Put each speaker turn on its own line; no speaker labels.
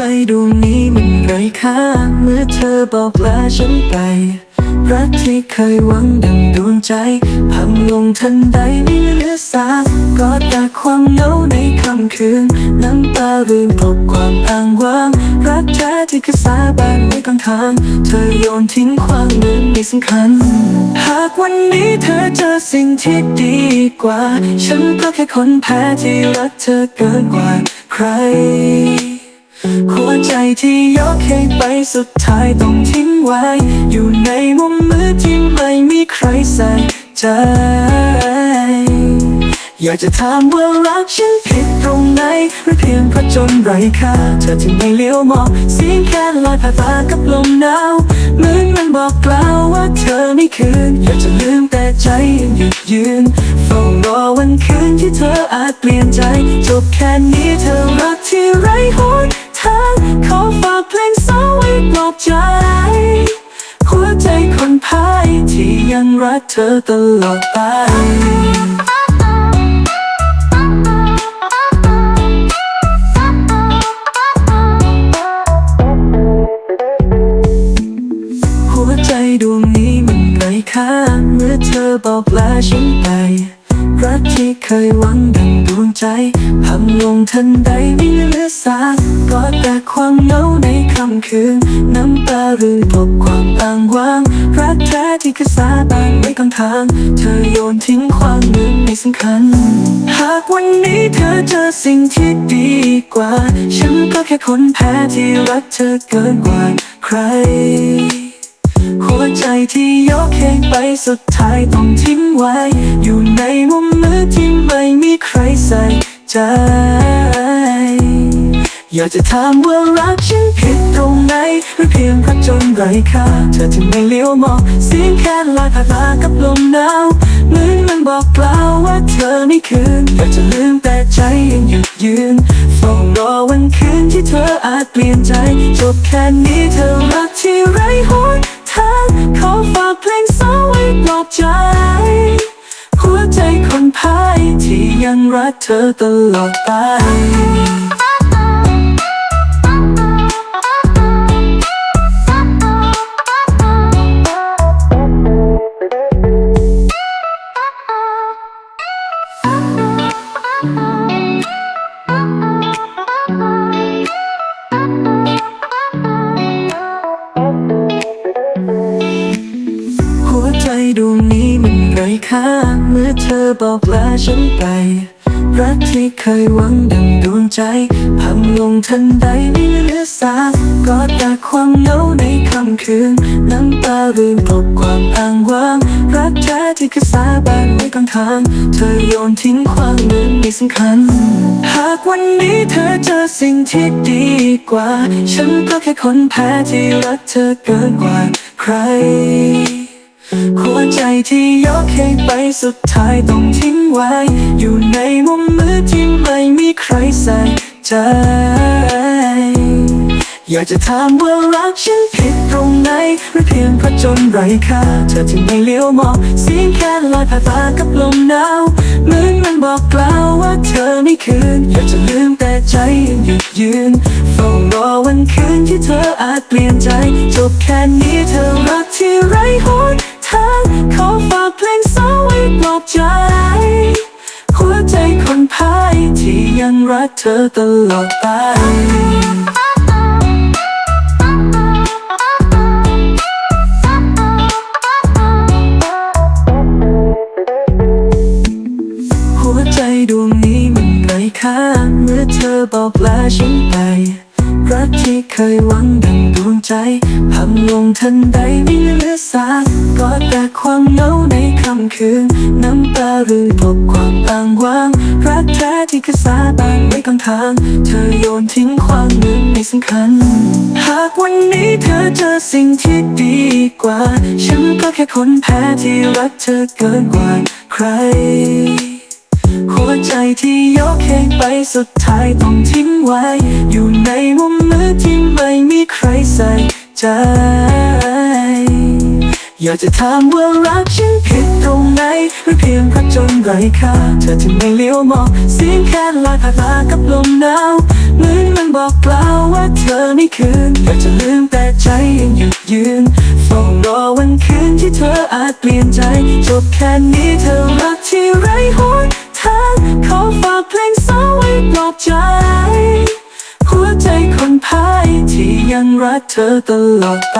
ใจดวงนี้มันไร้ค่าเมื่อเธอบอกลาฉันไป รักที่เคยหวังดังดวงใจ พังลงทันใดไม่เหลือสากอดแต่ความเหงาในค่ำคืน น้ำตาลืมกลบความอ้างว้าง รักแท้ที่คือสาบานไว้กลางทาง เธอโยนทิ้งความเหมือนไม่สำคัญ หากวันนี้เธอเจอสิ่งที่ดีกว่า ฉันก็แค่คนแพ้ที่รักเธอเกินกว่าใคร หัวใจที่ยกให้ไปสุดท้ายต้องทิ้งไว้ อยู่ในมุมมืดที่ไม่มีใครใส่ใจ อยากจะถามว่ารักฉันผิดตรงไหน หรือเพียงเพราะจนไรค่า เธอจึงไม่เลี้ยวมองเสียงแค่ลอยผ่านตากับลมหนาวเหมือนมันบอกกล่าวว่าเธอไม่คืน อยากจะลืมแต่ใจยังหยุดยืนเฝ้ารอวันคืนที่เธออาจเปลี่ยนใจ จบแค่นี้เธอ รักเธอตลอดไปหัวใจดวงนี้มันไร้ค่าเมื่อเธอบอกลาฉันไป กที่เคยหวังดังดวงใจพังลงทันใดไม่เหลือสาบกอดแต่ความเหงาในค่ำคืน น้ำตารื่นกลบความต่างว่างรักแท้ที่คือสาบานไว้กลางทาง เธอโยนทิ้งความเหมือนไม่สำคัญ หากวันนี้เธอเจอสิ่งที่ดีกว่า ฉันก็แค่คนแพ้ที่รักเธอเกินกว่าใคร วใจที่ยกให้ไปสุดท้ายต้องทิ้งไว้ อยู่ในมุมมืดที่ไม่มีใครใส่ใจ อยากจะถามว่ารักฉันผิดตรงไหนหรือเพียงพราะจนไรค่าเธอถึงไม่เลี้ยวมองเสียงแค่ลอยผ่านตากับลมหนาวเหมือนมันบอกกล่าวว่าเธอไม่คืนอยากจะลืมแต่ใจยังหยุดยืนเฝ้ารอวันคืนที่เธออาจเปลี่ยนใจจบแค่นี้เธอรัก อตลอดไปหัวใจดวงนี้มันไร้ค่าเมื่อเธอบอกลาฉันไป รักที่เคยหวังดังดวงใจ พังลงทันใดไม่เหลือสาบกอดแต่ความเหงาในค่ำคืน น้ำตาลืมกลบความอ้างว้าง รักแท้ที่คือสาบานไว้กลางทาง เธอโยนทิ้งความเหมือนไม่สำคัญ หากวันนี้เธอเจอสิ่งที่ดีกว่า ฉันก็แค่คนแพ้ที่รักเธอเกินกว่าใคร หัวใจที่ยกให้ไปสุดท้ายต้องทิ้งไว้ อยู่ในมุมมืดที่ไม่มีใครใส่ใจ อยากจะถามว่ารักฉันผิดตรงไหน หรือเพียงเพราะจนไรค่าเธอจึงไม่เลี้ยวมองเสียงแค่ลอยผ่านตากับลมหนาวเหมือนมันบอกกล่าวว่าเธอไม่คืน อยากจะลืมแต่ใจยังหยุดยืนเฝ้ารอวันคืนที่เธออาจเปลี่ยนใจ จบแค่นี้เธอรักที่ไร้หน ทางขอฝากเพลงเศร้าไว้ปลอบใจ หัวใจคนพ่ายที่ยังรักเธอตลอดไปหัวใจดวงนี้มันไร้ค่าเมื่อเธอบอกลาฉันไป รักที่เคยหวังดังดวงใจพังลงทันใดไม่เหลือสาบกอดแต่ความเหงาในค่ำคืน น้ำตาหรื่นกลบความต่างว่าง รักแท้ที่คือสาบานไว้กลางทาง เธอโยนทิ้งความเหมือนไม่สำคัญ หากวันนี้เธอเจอสิ่งที่ดีกว่า ฉันก็แค่คนแพ้ที่รักเธอเกินกว่าใคร ที่ยกแข้ไปสุดท้ายต้องทิ้งไว้ อยู่ในมุมมือที่ไม่มีใครใส่ใจ อยากจะถามว่ารักฉันผิดตรงไหนหรือเพียงรักจนไร้ค่าเธอจึงไม่เลี้ยวมองเสียงแค่ลอยผ่านมากับลมหนาวเหมือนมันบอกกล่าวว่าเธอไม่คืนอยากจะลืมแต่ใจยังหยุดยืนเฝ้ารอวันคืนที่เธออาจเปลี่ยนใจจบแค่นี้เธอรักที่ไร้หัว จ หัวใจคนพ่ายที่ยังรักเธอตลอดไป